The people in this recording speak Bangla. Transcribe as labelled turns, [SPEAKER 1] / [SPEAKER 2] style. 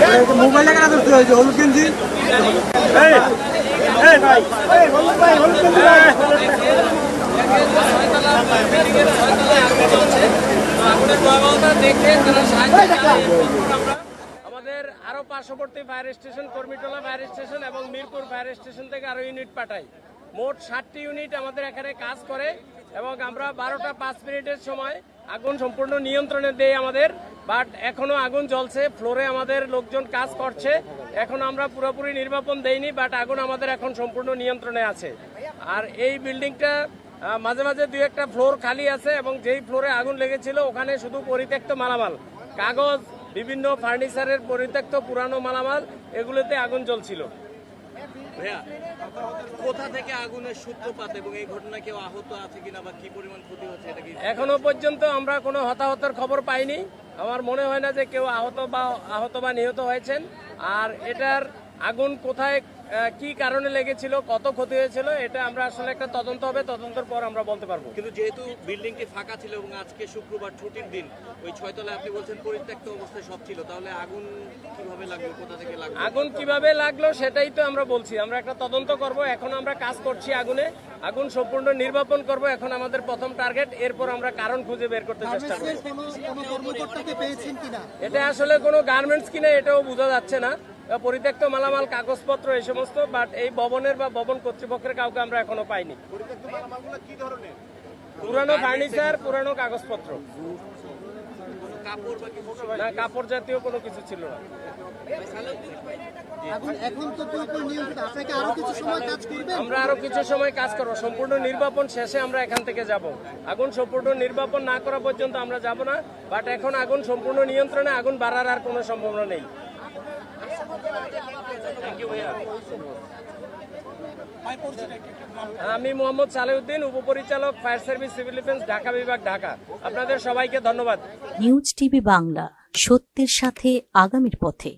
[SPEAKER 1] মোবাইলটা কেন ধরতে হয়েছে হলুদ গেঞ্জি?
[SPEAKER 2] আমাদের আরও পার্শ্ববর্তী fire station Kurmitola fire station এবং মিরপুর ফায়ার স্টেশন থেকে আরও ইউনিট পাঠাই। মোট ষাটটি ইউনিট আমাদের এখানে কাজ করে এবং আমরা বারোটা পাঁচ মিনিটের সময় আগুন সম্পূর্ণ নিয়ন্ত্রণে দেয় আমাদের বাট এখনও আগুন জ্বলছে ফ্লোরে আমাদের লোকজন কাজ করছে। এখন আমরা পুরোপুরি নির্বাপন দেইনি বাট আগুন আমাদের এখন সম্পূর্ণ নিয়ন্ত্রণে আছে। আর এই বিল্ডিংটা মাঝে মাঝে দুই একটা ফ্লোর খালি আছে এবং যেই ফ্লোরে আগুন লেগেছিল, ওখানে শুধু পরিত্যক্ত মালামাল। কাগজ, বিভিন্ন ফার্নিচারের পরিত্যক্ত পুরানো মালামাল, এগুলোতে আগুন জ্বলছিল।
[SPEAKER 3] কোথা থেকে আগুনের সূত্রপাত এবং এই কেউ আহত আছে কিনা বা কি পরিমাণ ক্ষতি হচ্ছে এটা কি?
[SPEAKER 2] এখনও পর্যন্ত আমরা কোনো হতাহতের খবর পাইনি। আমার মনে হয় না যে কেউ আহত বা আহত বা নিহত হয়েছেন। আর এটার আগুন কোথায় কি কারণে লেগেছিল কত ক্ষতি হয়েছিল এটা আমরা আসলে একটা তদন্ত হবে তদন্তের পর আমরা বলতে পারব।
[SPEAKER 3] কিন্তু যেহেতু বিল্ডিংটি ফাঁকা ছিল এবং আজকে শুক্রবার ছুটির দিন ওই ছয়তলায় আপনি বলছেন পরিত্যক্ত অবস্থায় সব ছিল তাহলে আগুন কীভাবে লাগল কোথা থেকে লাগল?
[SPEAKER 2] আগুন কীভাবে লাগল সেটাই তো আমরা বলছি আমরা একটা তদন্ত করব এখন আমরা কাজ করছি আগুনে আগুন সম্পূর্ণ নির্বাপন করব এখন আমাদের প্রথম টার্গেট এরপর আমরা কারণ খুঁজে বের করতে চেষ্টা করব।
[SPEAKER 1] কোনো কোনো কর্মকর্তাকে পেয়েছেন কিনা?
[SPEAKER 2] এটা আসলে কোনো গার্মেন্টস কিনা এটাও বোঝা যাচ্ছে না। পরিত্যক্ত মালামাল কাগজপত্র এই সমস্ত বাট এই ভবনের বা ভবন কর্তৃপক্ষের কাউকে আমরা এখনও পাইনি। পুরানো ফার্নিচার পুরানো কাগজপত্র।
[SPEAKER 3] কাপড়
[SPEAKER 2] না কাপড় জাতীয় কোনো কিছু ছিল না।
[SPEAKER 1] এখন এখন তো পুরোপুরি নিয়ন্ত্রিত আপনাকে আরও কিছু সময়
[SPEAKER 2] আমরা আরও কিছু সময় কাজ করব। সম্পূর্ণ নির্বাপন শেষে আমরা এখান থেকে যাব। আগুন সম্পূর্ণ নির্বাপন না করা পর্যন্ত আমরা যাব না বাট এখন আগুন সম্পূর্ণ নিয়ন্ত্রণে আগুন বাড়ার আর কোনো সম্ভাবনা নেই। আমি মোহাম্মদ সালেউদ্দিন, উপপরিচালক fire service civil defence, Dhaka বিভাগ, ঢাকা। আপনাদের সবাইকে ধন্যবাদ।
[SPEAKER 4] নিউজ টিভি বাংলা, সত্যের সাথে আগামীর পথে।